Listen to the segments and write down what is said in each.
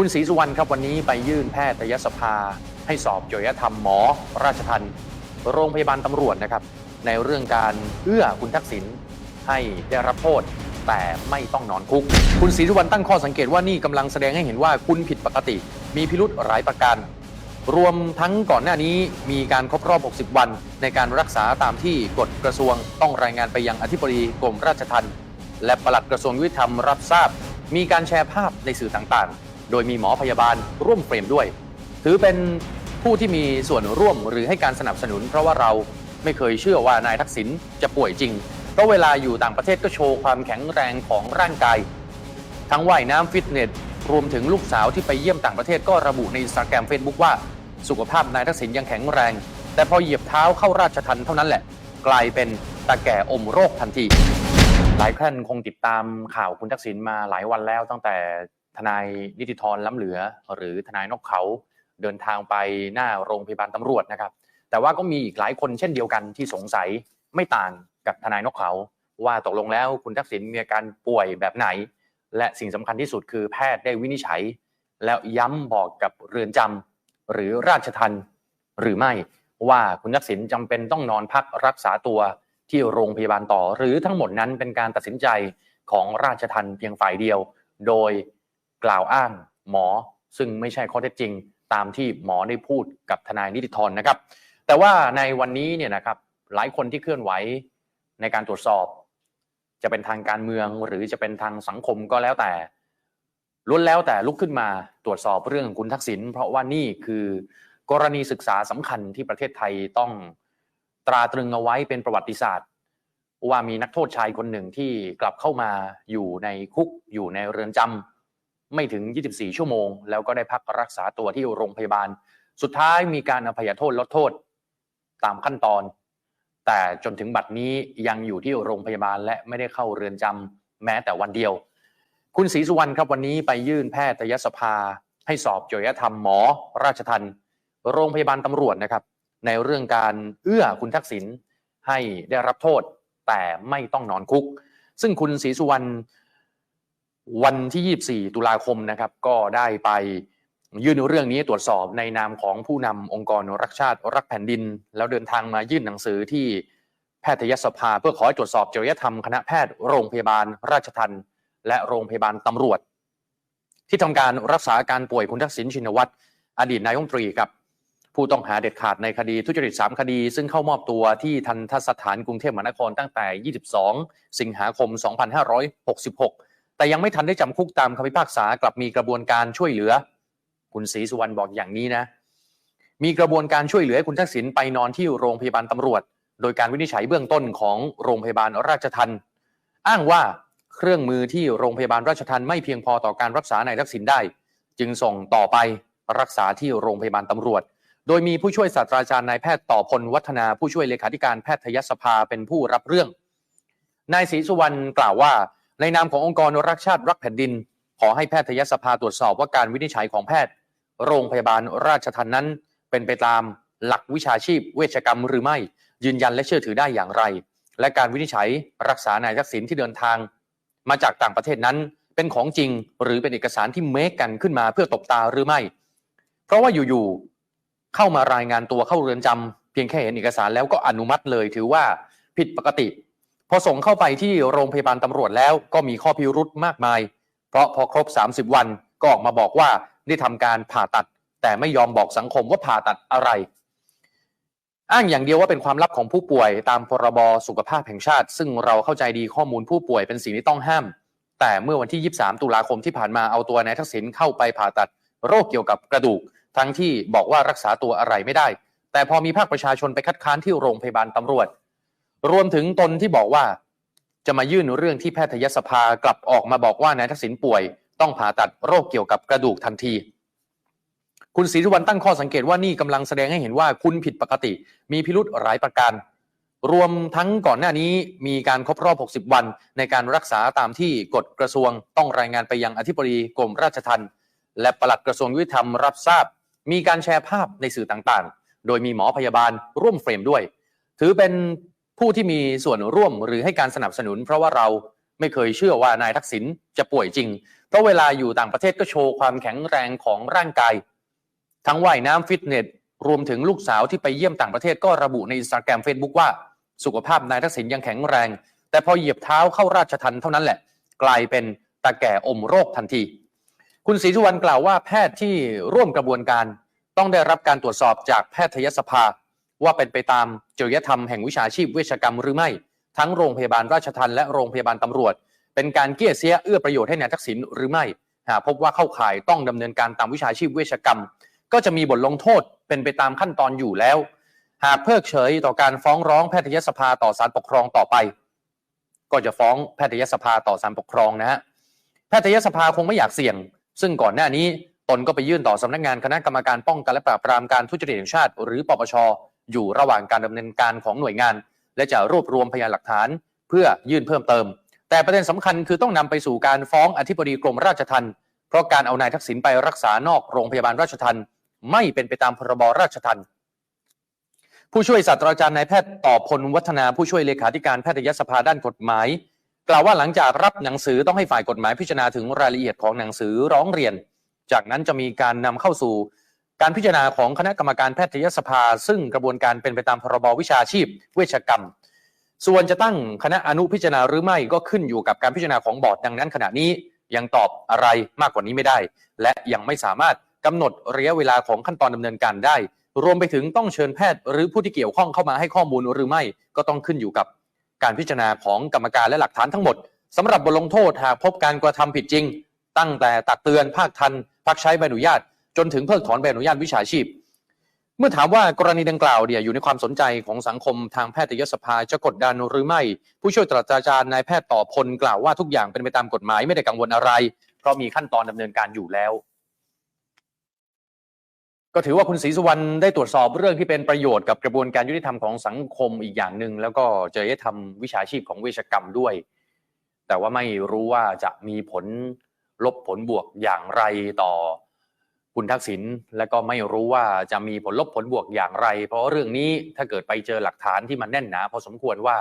คุณศรีสุวรรณครับวันนี้ไปยื่นแพทยสภา ให้สอบจริยธรรมหมอ ราชทันโรงพยาบาลตำรวจนะครับ ในเรื่องการเอื้อคุณทักษิณให้ได้รับโทษแต่ไม่ต้องนอนคุก คุณศรีสุวรรณตั้งข้อสังเกตว่านี่กำลังแสดงให้เห็นว่าคุณผิดปกติ มีพิรุธหลายประการ รวมทั้งก่อนหน้านี้มีการครบรอบ 60 วัน ในการรักษาตามที่กฎกระทรวงต้องรายงานไปยังอธิบดีกรมราชทัณฑ์และปลัดกระทรวงยุติธรรมรับทราบ มีการแชร์ภาพในสื่อต่างๆ โดยมีหมอพยาบาลร่วมเฟรมด้วย ถือเป็นผู้ที่มีส่วนร่วมหรือให้การสนับสนุน เพราะว่าเราไม่เคยเชื่อว่านายทักษิณจะป่วยจริง เพราะเวลาอยู่ต่างประเทศก็โชว์ความแข็งแรงของร่างกาย ทั้งว่ายน้ำฟิตเนสรวมถึงลูกสาวที่ไปเยี่ยมต่างประเทศก็ระบุในอินสตาแกรมเฟซบุ๊กว่าสุขภาพนายทักษิณยังแข็งแรง แต่พอเหยียบเท้าเข้าราชทันเท่านั้นแหละ กลายเป็นตาแก่อมโรคทันที หลายท่านคงติดตามข่าวคุณทักษิณมาหลายวันแล้วตั้งแต่ ทนายนิติธรล้ำเหลือ หรือทนายนกเขาเดินทางไปหน้าโรงพยาบาลตำรวจนะครับ แต่ว่าก็มีอีกหลายคนเช่นเดียวกันที่สงสัยไม่ต่างกับทนายนกเขา ว่าตกลงแล้วคุณทักษิณมีอาการป่วยแบบไหน และสิ่งสำคัญที่สุดคือแพทย์ได้วินิจฉัย แล้วย้ำบอกกับเรือนจำหรือราชทันหรือไม่ว่าคุณทักษิณจำเป็นต้องนอนพักรักษาตัวที่โรงพยาบาลต่อ หรือทั้งหมดนั้นเป็นการตัดสินใจของราชทันเพียงฝ่ายเดียว โดย กล่าวอ้างหมอ ซึ่งไม่ใช่ข้อเท็จจริง ตามที่หมอได้พูดกับทนายนิติธรนะครับ แต่ว่าในวันนี้เนี่ยนะครับหลายคนที่เคลื่อนไหวในการตรวจสอบ จะเป็นทางการเมืองหรือจะเป็นทางสังคมก็แล้วแต่ล้วนแล้วแต่ลุกขึ้นมาตรวจสอบเรื่องของคุณทักษิณเพราะว่านี่คือกรณีศึกษาสำคัญที่ประเทศไทยต้องตราตรึงเอาไว้เป็นประวัติศาสตร์ ว่ามีนักโทษชายคนหนึ่งที่กลับเข้ามาอยู่ในคุกอยู่ในเรือนจำ ไม่ถึง 24 ชั่วโมง แล้วก็ได้พักรักษาตัวที่โรงพยาบาล สุดท้ายมีการอภัยโทษลดโทษ ตามขั้นตอน แต่จนถึงบัดนี้ยังอยู่ที่โรงพยาบาลและไม่ได้เข้าเรือนจำแม้แต่วันเดียว คุณศรีสุวรรณครับวันนี้ไปยื่นแพทยสภา ให้สอบจริยธรรมหมอ ราชทันโรงพยาบาลตำรวจนะครับ ในเรื่องการเอื้อคุณทักษิณให้ได้รับโทษ แต่ไม่ต้องนอนคุก ซึ่งคุณศรีสุวรรณ วันที่ 24 ตุลาคมนะครับก็ได้ไปยื่นเรื่องนี้ตรวจสอบในนามของผู้นำองค์กรรักชาติรักแผ่นดิน แล้วเดินทางมายื่นหนังสือที่แพทยสภา เพื่อขอให้ตรวจสอบจริยธรรมคณะแพทย์โรงพยาบาลราชทันและโรงพยาบาลตำรวจ ที่ทำการรักษาอาการป่วยคุณทักษิณชินวัตรอดีตนายกรัฐมนตรีครับผู้ต้องหาเด็ดขาดในคดีทุจริต 3 คดี ซึ่งเข้ามอบตัวที่ทันทสถานกรุงเทพมหานครตั้งแต่ 22 สิงหาคม 2566 แต่ยังไม่ทันได้จำคุกตามคำพิพากษากลับมีกระบวนการช่วยเหลือ คุณศรีสุวรรณบอกอย่างนี้นะ มีกระบวนการช่วยเหลือให้คุณทักษิณไปนอนที่โรงพยาบาลตำรวจ โดยการวินิจฉัยเบื้องต้นของโรงพยาบาลราชทันอ้างว่าเครื่องมือที่โรงพยาบาลราชทันไม่เพียงพอต่อการรักษานายทักษิณได้ จึงส่งต่อไปรักษาที่โรงพยาบาลตำรวจ โดยมีผู้ช่วยศาสตราจารย์นายแพทย์ต่อพลวัฒนาผู้ช่วยเลขาธิการแพทยสภาเป็นผู้รับเรื่องนายศรีสุวรรณกล่าวว่า ในนามขององค์กรรักชาติรักแผ่นดิน ขอให้แพทยสภาตรวจสอบว่าการวินิจฉัยของแพทย์ โรงพยาบาลราชทันนั้น เป็นไปตามหลักวิชาชีพ เวชกรรมหรือไม่ ยืนยันและเชื่อถือได้อย่างไร และการวินิจฉัยรักษานายทักษิณที่เดินทาง มาจากต่างประเทศนั้นเป็นของจริงหรือเป็นเอกสารที่เมคกันขึ้นมาเพื่อตบตาหรือไม่ เพราะว่าอยู่ๆเข้ามารายงานตัวเข้าเรือนจำเพียงแค่เห็นเอกสารแล้วก็อนุมัติเลยถือว่าผิดปกติ พอส่งเข้าไปที่โรงพยาบาลตำรวจแล้วก็มีข้อพิรุธมากมาย เพราะพอครบ 30 วันก็ออกมาบอกว่าได้ทำการผ่าตัด แต่ไม่ยอมบอกสังคมว่าผ่าตัดอะไร อ้างอย่างเดียวว่าเป็นความลับของผู้ป่วยตามพรบสุขภาพแห่งชาติ ซึ่งเราเข้าใจดีข้อมูลผู้ป่วยเป็นสิ่งที่ต้องห้าม แต่เมื่อวันที่ 23 ตุลาคมที่ผ่านมาเอาตัวนายทักษิณเข้าไปผ่าตัด โรคเกี่ยวกับกระดูก ทั้งที่บอกว่ารักษาตัวอะไรไม่ได้ แต่พอมีภาคประชาชนไปคัดค้านที่โรงพยาบาลตำรวจ รวมถึงตนที่บอกว่าจะมายื่นเรื่องที่แพทยสภากลับออกมาบอกว่านายทักษิณป่วย ต้องผ่าตัดโรคเกี่ยวกับกระดูกทันที คุณศรีสุวรรณตั้งข้อสังเกตว่านี่กำลังแสดงให้เห็นว่าคุณผิดปกติ มีพิรุธหลายประการ รวมทั้งก่อนหน้านี้มีการครบรอบ 60 วัน ในการรักษาตามที่กฎกระทรวงต้องรายงานไปยังอธิบดีกรมราชทัณฑ์และปลัดกระทรวงยุติธรรมรับทราบ มีการแชร์ภาพในสื่อต่างๆ โดยมีหมอพยาบาลร่วมเฟรมด้วย ถือเป็น ผู้ที่มีส่วนร่วมหรือให้การสนับสนุน เพราะว่าเราไม่เคยเชื่อว่านายทักษิณจะป่วยจริง เพราะเวลาอยู่ต่างประเทศก็โชว์ความแข็งแรงของร่างกาย ทั้งว่ายน้ำฟิตเนสรวมถึงลูกสาวที่ไปเยี่ยมต่างประเทศก็ระบุในอินสตาแกรมเฟซบุ๊กว่า สุขภาพนายทักษิณยังแข็งแรง แต่พอเหยียบเท้าเข้าราชทันเท่านั้นแหละ กลายเป็นตาแก่อมโรคทันที คุณศรีสุวรรณกล่าวว่าแพทย์ที่ร่วมกระบวนการ ต้องได้รับการตรวจสอบจากแพทยสภา ว่าเป็นไปตามจริยธรรมแห่งวิชาชีพเวชกรรมหรือไม่ ทั้งโรงพยาบาลราชทันและโรงพยาบาลตำรวจ เป็นการเกี้ยเสียเอื้อประโยชน์ให้นายทักษิณหรือไม่หากพบว่าเข้าข่ายต้องดำเนินการตามวิชาชีพเวชกรรม ก็จะมีบทลงโทษเป็นไปตามขั้นตอนอยู่แล้ว หากเพิกเฉยต่อการฟ้องร้องแพทยสภาต่อศาลปกครองต่อไป ก็จะฟ้องแพทยสภาต่อศาลปกครองนะฮะแพทยสภาคงไม่อยากเสี่ยง ซึ่งก่อนหน้านี้ตนก็ไปยื่นต่อสำนักงานคณะกรรมการป้องกันและปราบปรามการทุจริตแห่งชาติ หรือปปช อยู่ระหว่างการดำเนินการของหน่วยงาน และจะรวบรวมพยานหลักฐาน เพื่อยื่นเพิ่มเติม แต่ประเด็นสำคัญคือต้องนำไปสู่การฟ้องอธิบดีกรมราชทัณฑ์เพราะการเอานายทักษิณไปรักษานอกโรงพยาบาลราชทัณฑ์ไม่เป็นไปตามพรบราชทัณฑ์ผู้ช่วยศาสตราจารย์นายแพทย์ต่อพลวัฒนาผู้ช่วยเลขาธิการแพทยสภาด้านกฎหมาย กล่าวว่าหลังจากรับหนังสือต้องให้ฝ่ายกฎหมายพิจารณาถึงรายละเอียดของหนังสือร้องเรียน จากนั้นจะมีการนำเข้าสู่ การพิจารณาของคณะกรรมการแพทยสภา ซึ่งกระบวนการเป็นไปตามพรบวิชาชีพ เวชกรรม ส่วนจะตั้งคณะอนุพิจารณาหรือไม่ก็ขึ้นอยู่กับการพิจารณาของบอร์ดดังนั้นขณะนี้ยังตอบอะไรมากกว่านี้ไม่ได้ และยังไม่สามารถกำหนดระยะเวลาของขั้นตอนดำเนินการได้ รวมไปถึงต้องเชิญแพทย์หรือผู้ที่เกี่ยวข้องเข้ามาให้ข้อมูลหรือไม่ก็ต้องขึ้นอยู่กับการพิจารณาของกรรมการและหลักฐานทั้งหมดสำหรับบทลงโทษหากพบการกระทำผิดจริง ตั้งแต่ตักเตือนภาคทันพักใช้ใบอนุญาต จนถึงเพิกถอนใบอนุญาตวิชาชีพ เมื่อถามว่ากรณีดังกล่าวเนี่ยอยู่ในความสนใจของสังคมทางแพทยสภาจะกดดันหรือไม่ ผู้ช่วยตรัสอาจารย์นายแพทย์ต่อพลกล่าวว่าทุกอย่างเป็นไปตามกฎหมายไม่ได้กังวลอะไร เพราะมีขั้นตอนดำเนินการอยู่แล้ว ก็ถือว่าคุณศรีสุวรรณได้ตรวจสอบเรื่องที่เป็นประโยชน์กับกระบวนการยุติธรรมของสังคมอีกอย่างหนึ่งแล้วก็จริยธรรมวิชาชีพของเวชกรรมด้วย แต่ว่าไม่รู้ว่าจะมีผลลบผลบวกอย่างไรต่อ คุณทักษิณและก็ไม่รู้ว่าจะมีผลลบผลบวกอย่างไร เพราะเรื่องนี้ถ้าเกิดไปเจอหลักฐานที่มันแน่นหนาพอสมควรว่า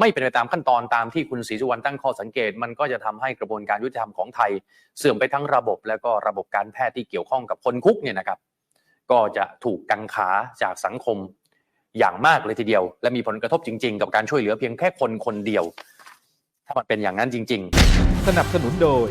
ไม่เป็นไปตามขั้นตอนตามที่คุณศรีสุวรรณตั้งข้อสังเกต มันก็จะทำให้กระบวนการยุติธรรมของไทย เสื่อมไปทั้งระบบ และก็ระบบการแพทย์ที่เกี่ยวข้องกับคนคุกเนี่ยนะครับ ก็จะถูกกังขาจากสังคมอย่างมากเลยทีเดียว และมีผลกระทบจริง ๆ กับการช่วยเหลือเพียงแค่คนคนเดียว ถ้ามันเป็นอย่างนั้นจริง ๆ สนับสนุนโดย